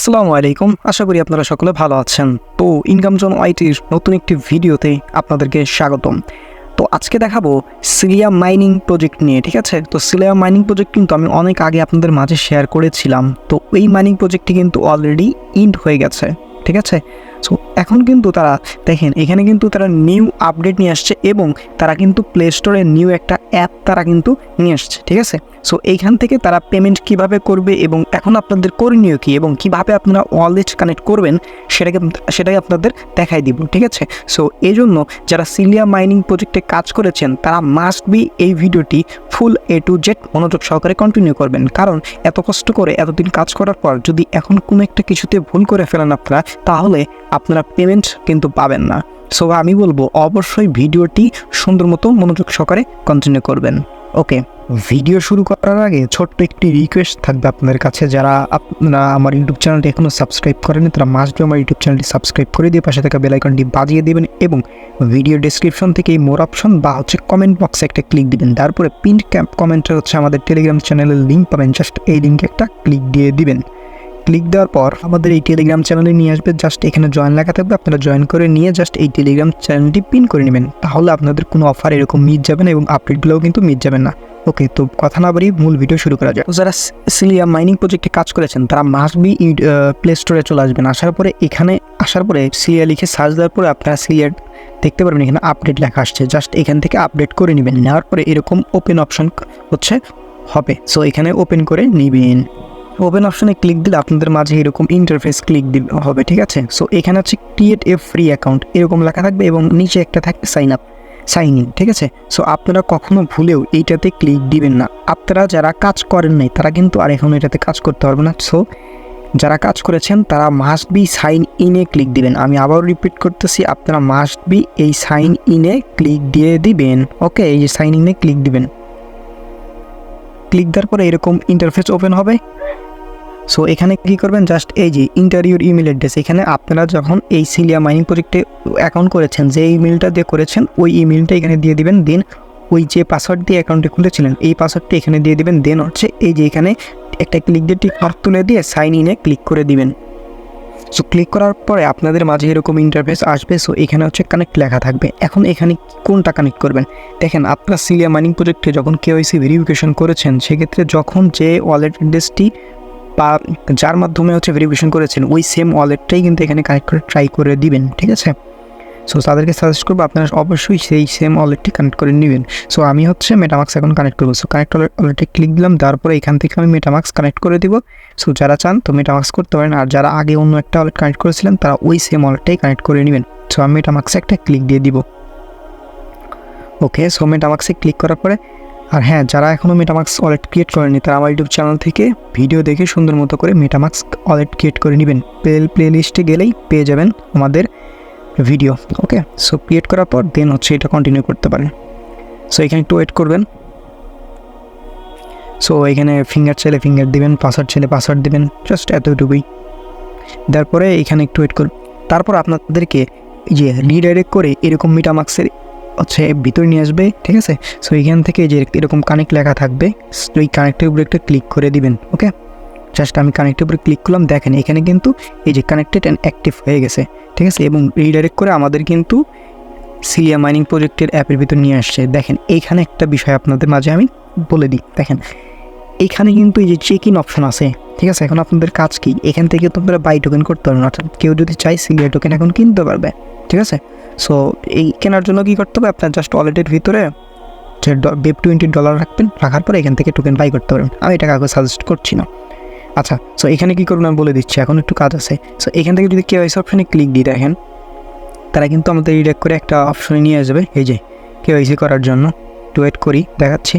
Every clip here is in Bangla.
আসসালামু আলাইকুম। আশা করি আপনারা সকলে ভালো আছেন। তো ইনকাম জোন আইটির নতুন একটি ভিডিওতে আপনাদেরকে স্বাগতম। তো আজকে দেখাবো সিলিয়া মাইনিং প্রজেক্ট নিয়ে, ঠিক আছে? তো সিলিয়া মাইনিং প্রজেক্ট কিন্তু আমি অনেক আগে আপনাদের মাঝে শেয়ার করেছিলাম। তো এই মাইনিং প্রজেক্টটি কিন্তু অলরেডি ইন্ড হয়ে গেছে, ঠিক আছে? সো এখন কিন্তু তারা, দেখেন, এখানে কিন্তু তারা নিউ আপডেট নিয়ে আসছে এবং তারা কিন্তু প্লে স্টোরে নিউ একটা অ্যাপ তারা কিন্তু নিয়ে আসছে, ঠিক আছে? সো এইখান থেকে তারা পেমেন্ট কীভাবে করবে এবং এখন আপনাদের করণীয় কী এবং কীভাবে আপনারা ওয়ালেট কানেক্ট করবেন সেটাকে, সেটাই আপনাদের দেখাই দিব, ঠিক আছে? সো এই জন্য যারা সিলিয়া মাইনিং প্রজেক্টে কাজ করেছেন, তারা মাস্ট বি এই ভিডিওটি ফুল এ টু জেড মনোযোগ সহকারে কন্টিনিউ করবেন। কারণ এত কষ্ট করে এতদিন কাজ করার পর যদি এখন কোনো একটা কিছুতে ভুল করে ফেলেন আপনারা, তাহলে আপনারা পেমেন্ট কিন্তু পাবেন না। সো আমি বলব, অবশ্যই ভিডিওটি সুন্দর মতো মনোযোগ সহকারে কন্টিনিউ করবেন। ওকে ভিডিও শুরু করার আগে ছোট্ট একটি রিকোয়েস্ট থাকবে আপনাদের কাছে। যারা আপনারা আমার ইউটিউব চ্যানেলটি এখনও সাবস্ক্রাইব করেনি তারা মাস্ট আমার ইউটিউব চ্যানেলটি সাবস্ক্রাইব করে দিয়ে পাশে থাকা বেলাইকনটি বাজিয়ে দেবেন এবং ভিডিও ডেসক্রিপশন থেকে মোর অপশন বা হচ্ছে কমেন্ট বক্সে একটা ক্লিক দিবেন। তারপরে পিন ক্যাম্প কমেন্টে হচ্ছে আমাদের টেলিগ্রাম চ্যানেলের লিঙ্ক পাবেন। জাস্ট এই লিঙ্কে একটা ক্লিক দিয়ে দিবেন। ক্লিক দেওয়ার পর আমাদের এই টেলিগ্রাম চ্যানেলে নিয়ে আসবে। জাস্ট এখানে জয়েন লেখা থাকবে আপনারা জয়েন করে নিয়ে জাস্ট এই টেলিগ্রাম চ্যানেলটি পিন করে নেবেন। তাহলে আপনাদের কোনো অফার এরকম মিস যাবে না এবং আপডেটগুলোও কিন্তু মিস যাবে না। ওকে তো কথা না বাড়ি মূল ভিডিও শুরু করা যায় যারা সিলিয়া মাইনিং প্রজেক্টে কাজ করেছেন, তারা মাস্ট বি প্লে স্টোরে চলে আসবেন। আসার পরে এখানে আসার পরে সিলিয়া লিখে সার্চ দেওয়ার পরে আপনারা সিলিয়া দেখতে পারবেন এখানে আপডেট লেখা আসছে। জাস্ট এখান থেকে আপডেট করে নেবেন। নেওয়ার পরে এরকম ওপেন অপশন হচ্ছে, হবে। সো এখানে ওপেন করে নেবেন। ওপেন অপশনে ক্লিক দিলে আপনাদের মাঝে এরকম ইন্টারফেস ক্লিক দিবে হবে, ঠিক আছে? সো এখানে হচ্ছে ক্রিয়েট এ ফ্রি অ্যাকাউন্ট এরকম লেখা থাকবে এবং নিচে একটা থাকবে সাইন আপ সাইন ইন ঠিক আছে? সো আপনারা কখনো ভুলেও এইটাতে ক্লিক দিবেন না। আপনারা যারা কাজ করেন নাই, তারা কিন্তু আর এখন এটাতে কাজ করতে পারবে না। সো যারা কাজ করেছেন, তারা মাস্ট বি সাইন ইনে ক্লিক দিবেন। আমি আবারও রিপিট করতেছি, আপনারা মাস্ট বি এই সাইন ইনে ক্লিক দিয়ে দিবেন। ওকে এই যে সাইন ইনে ক্লিক দিবেন। ক্লিক দেওয়ার পরে এরকম ইন্টারফেস ওপেন হবে। সো এখানে কী করবেন? জাস্ট এই যে ইন্টারভিউর ইমেল অ্যাড্রেস এখানে আপনারা যখন এই সিলিয়া মাইনিং প্রজেক্টে অ্যাকাউন্ট করেছেন, যে ইমেলটা দিয়ে করেছেন, ওই ইমেলটা এখানে দিয়ে দিবেন। দেন ওই যে পাসওয়ার্ড দিয়ে অ্যাকাউন্টে খুলেছিলেন, এই পাসওয়ার্ডটি এখানে দিয়ে দিবেন। দেন হচ্ছে এই যে এখানে একটা ক্লিক দিয়ে টিক মার্ক তুলে দিয়ে সাইন ইনে ক্লিক করে দিবেন। সো ক্লিক করার পরে আপনাদের মাঝে এরকম ইন্টারফেস আসবে। সো এখানে হচ্ছে কানেক্ট লেখা থাকবে। এখন এখানে কোনটা কানেক্ট করবেন? দেখেন, আপনার সিলিয়া মাইনিং প্রজেক্টে যখন কেওয়াইসি ভেরিফিকেশন করেছেন, সেক্ষেত্রে যখন যে ওয়ালেট অ্যাড্রেসটি বা যার মাধ্যমে হচ্ছে ভেরিফিকেশন করেছেন, ওই সেম ওয়ালেটটাই কিন্তু এখানে কানেক্ট করে ট্রাই করে দিবেন, ঠিক আছে? সো তাদেরকে সাজেস্ট করব আপনারা অবশ্যই সেই সেম ওয়ালেটটি কানেক্ট করে নেবেন। সো আমি হচ্ছে মেটামাক্স এখন কানেক্ট করব। সো কানেক্ট ওয়ালেটে ক্লিক দিলাম, তারপরে এখান থেকে আমি মেটামাক্স কানেক্ট করে দিব। সো যারা চান তো মেটামাক্স করতে পারেন, আর যারা আগে অন্য একটা ওয়ালেট কানেক্ট করেছিলেন, তারা ওই সেম ওয়ালেটটাই কানেক্ট করে নেবেন। সো আমি মেটামাক্সে একটা ক্লিক দিয়ে দিব। ওকে সো মেটামাক্সে ক্লিক করার পরে আর হ্যাঁ যারা এখনও মেটামাক্স ওয়ালেট ক্রিয়েট করেনি তারা আমার ইউটিউব চ্যানেল থেকে ভিডিও দেখে সুন্দর মতো করে মেটামাক্স ওয়ালেট ক্রিয়েট করে নেবেন। প্লে প্লে লিস্টে গেলেই পেয়ে যাবেন আমাদের ভিডিও ওকে সো ক্রিয়েট করার পর দেন হচ্ছে এটা কন্টিনিউ করতে পারেন। সো এখানে একটু ওয়েট করবেন। সো এখানে ফিঙ্গার চাইলে ফিঙ্গার দিবেন পাসওয়ার্ড চাইলে পাসওয়ার্ড দিবেন জাস্ট এতটুকুই। তারপরে এখানে একটু ওয়েট করুন তারপর আপনাদেরকে যে রিডাইরেক্ট করে এরকম মিটামাক্সের হচ্ছে ভিতরে নিয়ে আসবে, ঠিক আছে? সো এখান থেকে যে এরকম কানেক্ট লেখা থাকবে ওই কানেক্টের উপরে একটা ক্লিক করে দিবেন ওকে জাস্ট আমি কানেক্টের উপরে ক্লিক করলাম, দেখেন এখানে কিন্তু এই যে কানেক্টেড অ্যান্ড অ্যাক্টিভ হয়ে গেছে, ঠিক আছে? এবং রিডাইরেক্ট করে আমাদের কিন্তু সিলিয়া মাইনিং প্রজেক্টের অ্যাপের ভিতর নিয়ে আসছে। দেখেন এইখানে একটা বিষয় আপনাদের মাঝে আমি বলে দিই, দেখেন। এইখানে কিন্তু এই যে চেক ইন অপশন আছে, ঠিক আছে? এখন আপনাদের কাজ কি? এখান থেকে তো আপনারা বাই টোকেন করতে পারবেন, অর্থাৎ কেউ যদি চাই সিলিয়া টোকেন এখন কিনতে পারবে, ঠিক আছে? সো এই কেনার জন্য কী করতে হবে? আপনার জাস্ট ওয়ালেটের ভিতরে যে বেব টোয়েন্টি ডলার রাখবেন, রাখার পরে এখান থেকে টোকেন বাই করতে পারবেন। আমি এটা কাউকে সাজেস্ট করছি না। আচ্ছা সো এখানে কী করবেন আমি বলে দিচ্ছি, এখন একটু কাজ আছে। সো এখান থেকে যদি কেওয়াইসি অপশানে ক্লিক দিয়ে দেখেন, তারা কিন্তু আমাদের রিডাক্ট করে একটা অপশনে নিয়ে আসবে। এই যে কেওয়াইসি করার জন্য, একটু ওয়েট করি, দেখাচ্ছি।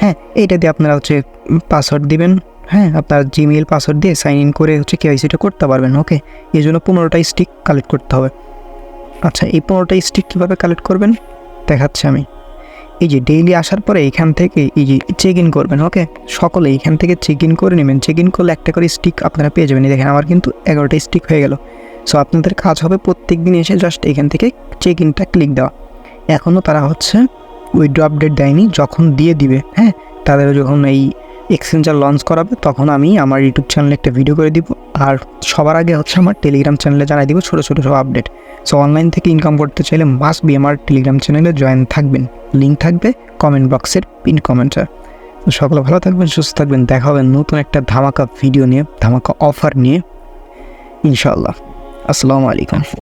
হ্যাঁ এইটা দিয়ে আপনারা হচ্ছে পাসওয়ার্ড দিবেন। হ্যাঁ আপনার জিমেল পাসওয়ার্ড দিয়ে সাইন ইন করে হচ্ছে কেওয়াইসিটা করতে পারবেন ওকে এই জন্য পনেরোটা স্টিক কালেক্ট করতে হবে। আচ্ছা এই পনেরোটা স্টিক কীভাবে কালেক্ট করবেন? দেখাচ্ছি আমি। এই যে ডেইলি আসার পরে এখান থেকে এই যে চেক ইন করবেন ওকে সকলে এখান থেকে চেক ইন করে নেবেন। চেক ইন করলে একটা করে স্টিক আপনারা পেয়ে যাবেন। দেখেন, আমার কিন্তু এগারোটা স্টিক হয়ে গেল। সো আপনাদের কাজ হবে প্রত্যেক দিন এসে জাস্ট এখান থেকে চেক ইনটা ক্লিক দেওয়া। এখনও তারা হচ্ছে উইড্রো আপডেট দেয়নি, যখন দিয়ে দিবে হ্যাঁ? তাদের যখন এই এক্সচেঞ্জার লঞ্চ করাবে, তখন আমি আমার ইউটিউব চ্যানেলে একটা ভিডিও করে দিব। আর সবার আগে হচ্ছে আমার টেলিগ্রাম চ্যানেলে জানাই দিব ছোটো ছোটো সব আপডেট সো অনলাইন থেকে ইনকাম করতে চাইলে মাস্ট বি আমার টেলিগ্রাম চ্যানেলে জয়েন থাকবেন। লিঙ্ক থাকবে কমেন্ট বক্সের পিন কমেন্টে তো সকলে ভালো থাকবেন, সুস্থ থাকবেন। দেখা হবে নতুন একটা ধামাকা ভিডিও নিয়ে, ধামাকা অফার নিয়ে। ইনশাআল্লাহ। আসসালামু আলাইকুম।